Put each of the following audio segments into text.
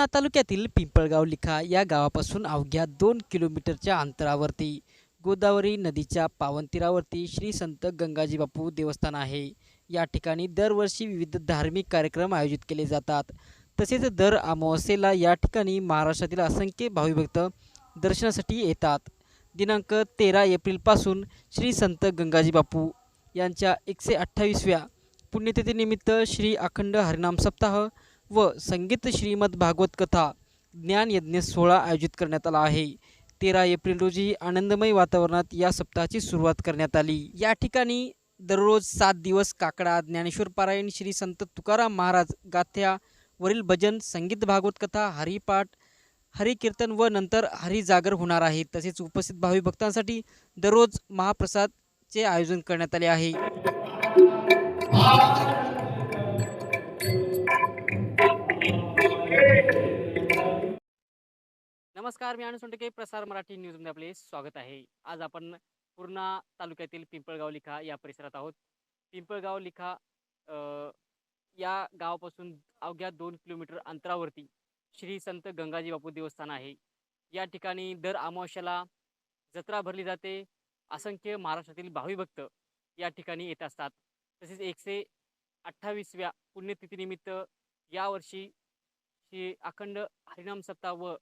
पूर्णा तालुक्यातील पिंपळगाव लिखा या गावापासून अवघ्या दोन किलोमीटरच्या अंतरावरती. गोदावरी नदीच्या पावनतीरावरती श्री संत गंगाजी बापू देवस्थान आहे. या ठिकाणी दरवर्षी विविध धार्मिक कार्यक्रम आयोजित केले जातात. तसेच दर अमावस्येला या ठिकाणी महाराष्ट्रातील असंख्य भाविभक्त दर्शनासाठी येतात. दिनांक तेरा एप्रिलपासून श्री संत गंगाजी बापू यांच्या एकशे अठ्ठावीसव्या पुण्यतिथीनिमित्त श्री अखंड हरिनाम सप्ताह व संगीत श्रीमद भागवत कथा ज्ञान यज्ञ सोहळा आयोजित करण्यात आला आहे. तेरा एप्रिल रोजी आनंदमय वातावरणात या सप्ताहाची सुरुवात करण्यात आली. या ठिकाणी दररोज सात दिवस काकडा ज्ञानेश्वर पारायण श्री संत तुकाराम महाराज गाथ्या वरील भजन संगीत भागवत कथा हरिपाठ हरिकीर्तन व नंतर हरिजागर होणार आहे. तसेच उपस्थित भावी भक्तांसाठी दररोज महाप्रसादचे आयोजन करण्यात आले आहे. नमस्कार मी आनंद सोंटके प्रसार मराठी न्यूजमध्ये आपले स्वागत आहे. आज आपण पूर्णा तालुक्यातील पिंपळगाव लिखा या परिसरात आहोत. पिंपळगाव लिखा या गावापासून अवघ्या दोन किलोमीटर अंतरावरती श्री संत गंगाजी बापू देवस्थान आहे. या ठिकाणी दर अमावस्याला जत्रा भरली जाते. असंख्य महाराष्ट्रातील भाविभक्त या ठिकाणी येत असतात. तसेच एकशे अठ्ठावीसव्या पुण्यतिथीनिमित्त यावर्षी श्री अखंड हरिनाम सप्ताह व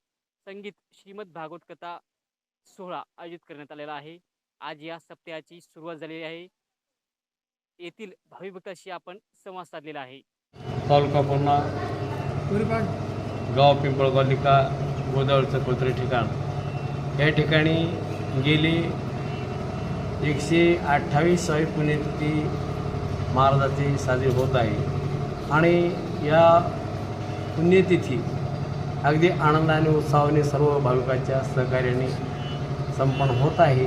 संगीत श्रीमद भागवत कथा सोहळा आयोजित करण्यात आलेला आहे. आज या सप्ताहाची सुरुवात झालेली आहे. येथील भाविभक्ताशी आपण संवाद साधलेला आहे. तालुका पूर्णा गाव पिंपळगालिका गोदावरीचं पवित्र ठिकाण. या ठिकाणी गेली एकशे अठ्ठावीसावी पुण्यतिथी महाराजाची साजरी होत आहे. आणि या पुण्यतिथी अगदी आनंदाने उत्साहाने सर्व भाविकांच्या सहकार्याने संपन्न होत आहे.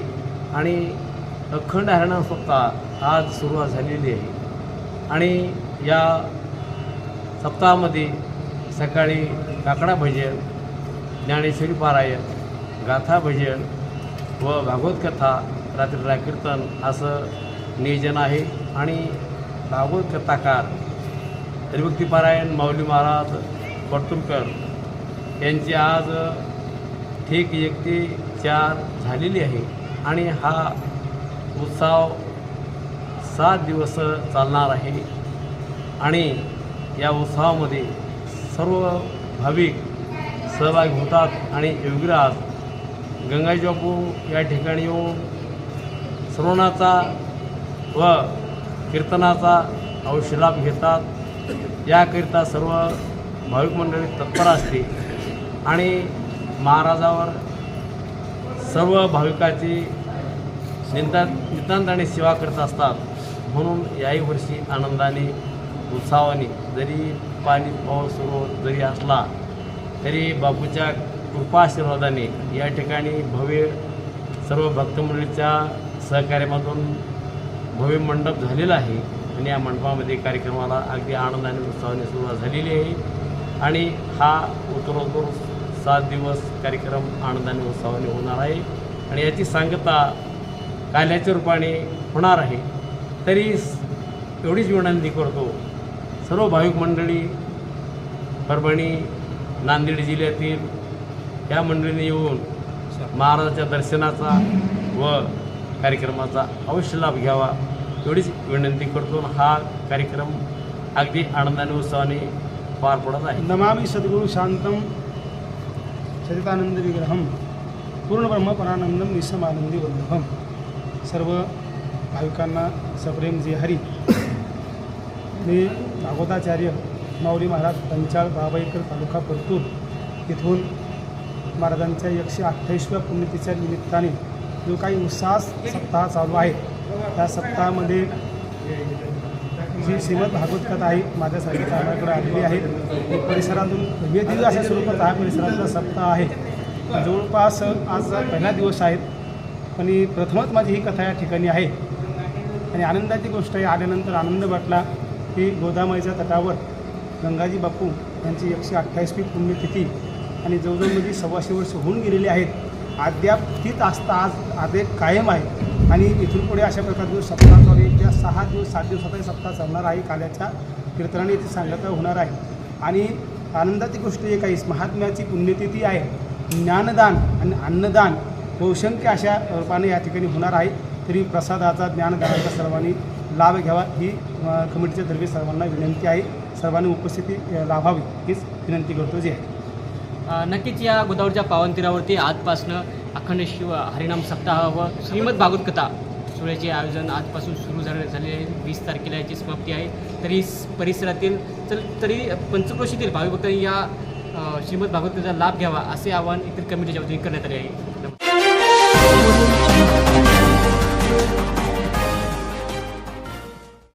आणि अखंड हरणा सप्ताह आज सुरुवात झालेली आहे. आणि या सप्ताहामध्ये सकाळी काकडा भजन ज्ञानेश्वरी पारायण गाथा भजन व भागवत कथा रात्रीला कीर्तन असं नियोजन आहे. आणि भागवत कथाकार हरिभक्तीपारायण माऊली महाराज पटुलकर यांची आज ठीक एक ते चार झालेली आहे. आणि हा उत्सव सात दिवस चालणार आहे. आणि या उत्सवामध्ये सर्व भाविक सहभागी होतात आणि योगीराज गंगाजीबापू या ठिकाणी येऊन श्रवणाचा व कीर्तनाचा अवश्यलाभ घेतात. याकरिता सर्व भाविक मंडळी तत्पर असते आणि महाराजावर सर्व भाविकाची निंदा आणि सेवा करत असतात. म्हणून याही वर्षी आनंदाने उत्साहाने जरी पाणी पाऊस सुरू जरी असला तरी बापूच्या कृपाशीर्वादाने या ठिकाणी भव्य सर्व भक्तमंडळीच्या सहकार्यामधून भव्य मंडप झालेला आहे. आणि या मंडपामध्ये कार्यक्रमाला अगदी आनंदाने उत्साहाने सुरुवात झालेली आहे. आणि हा उत्तरोत्तर सात दिवस कार्यक्रम आनंदाने उत्साहाने होणार आहे. आणि याची सांगता काल्याच्या रूपाने होणार आहे. तरी एवढीच विनंती करतो सर्व भाविक मंडळी परभणी नांदेड जिल्ह्यातील या मंडळीने येऊन महाराजाच्या दर्शनाचा व कार्यक्रमाचा अवश्य लाभ घ्यावा. एवढीच विनंती करतो हा कार्यक्रम अगदी आनंदाने उत्साहाने पार पडत आहे. नमामी सद्गुरू शांतम. सचितानंद विग्रहं पूर्णब्रह्मपरानंदम निसमानंदी वल्लभम सर्व भाविकांना सप्रेम जे हरी। मी भागवताचार्य माऊली महाराज पंचाळ बाबाईकर तालुका परतूर इथून महाराजांच्या एकशे अठ्ठावीसव्या पुण्यतिथीच्या निमित्ताने जो काही उत्साह सप्ताह चालू आहे त्या सप्ताहामध्ये जी श्रीमद भागवत कथा आहे माझ्यासाठी कामाकडे आलेली आहे. परिसरातून भव्य अशा स्वरूपात हा परिसरातला सप्ताह आहे. जवळपास आज पहिला दिवस आहेत पण ही प्रथमच माझी ही कथा या ठिकाणी आहे. आणि आनंदाची गोष्ट आहे आल्यानंतर आनंद वाटला की गोदामाईच्या तटावर गंगाजी बापू यांची एकशे अठ्ठावीसवी पुण्यतिथी आणि जवळजवळ म्हणजे सव्वाशे वर्ष होऊन गेलेली आहेत. अद्याप तीच आस्था आज आदेश कायम आहे. आणि इथून पुढे अशा प्रकारचे सप्ताह चालू आहे. ज्या सहा दिवस सात दिवसाचा हे सप्ताह चालणार आहे काल्याच्या कीर्तनाने इथे सांगता होणार आहे. आणि आनंदाची गोष्ट एक आहे महात्म्याची पुण्यतिथी आहे. ज्ञानदान आणि अन्नदान बहुसंख्य अशा रूपाने या ठिकाणी होणार आहे. तरी प्रसादाचा ज्ञानदानाचा सर्वांनी लाभ घ्यावा. ही कमिटीच्या तर्फे सर्वांना विनंती आहे. सर्वांनी उपस्थिती लाभावी. हीच विनंती करतो. जी आहे नक्कीच या गोदावरीच्या पावनतीरावरती आजपासनं अखंड शिव हरिनाम सप्ताह व श्रीमद भागवत कथा सोहळ्याचे आयोजन आजपासून सुरू झाले झाले वीस तारखेला याची समाप्ती आहे. तरी परिसरातील चल तरी पंचक्रोशीतील भाविभक्तांनी या श्रीमद भागवत कथेचा लाभ घ्यावा असे आवाहन इतर कमिटीच्या वतीने करण्यात आले आहे.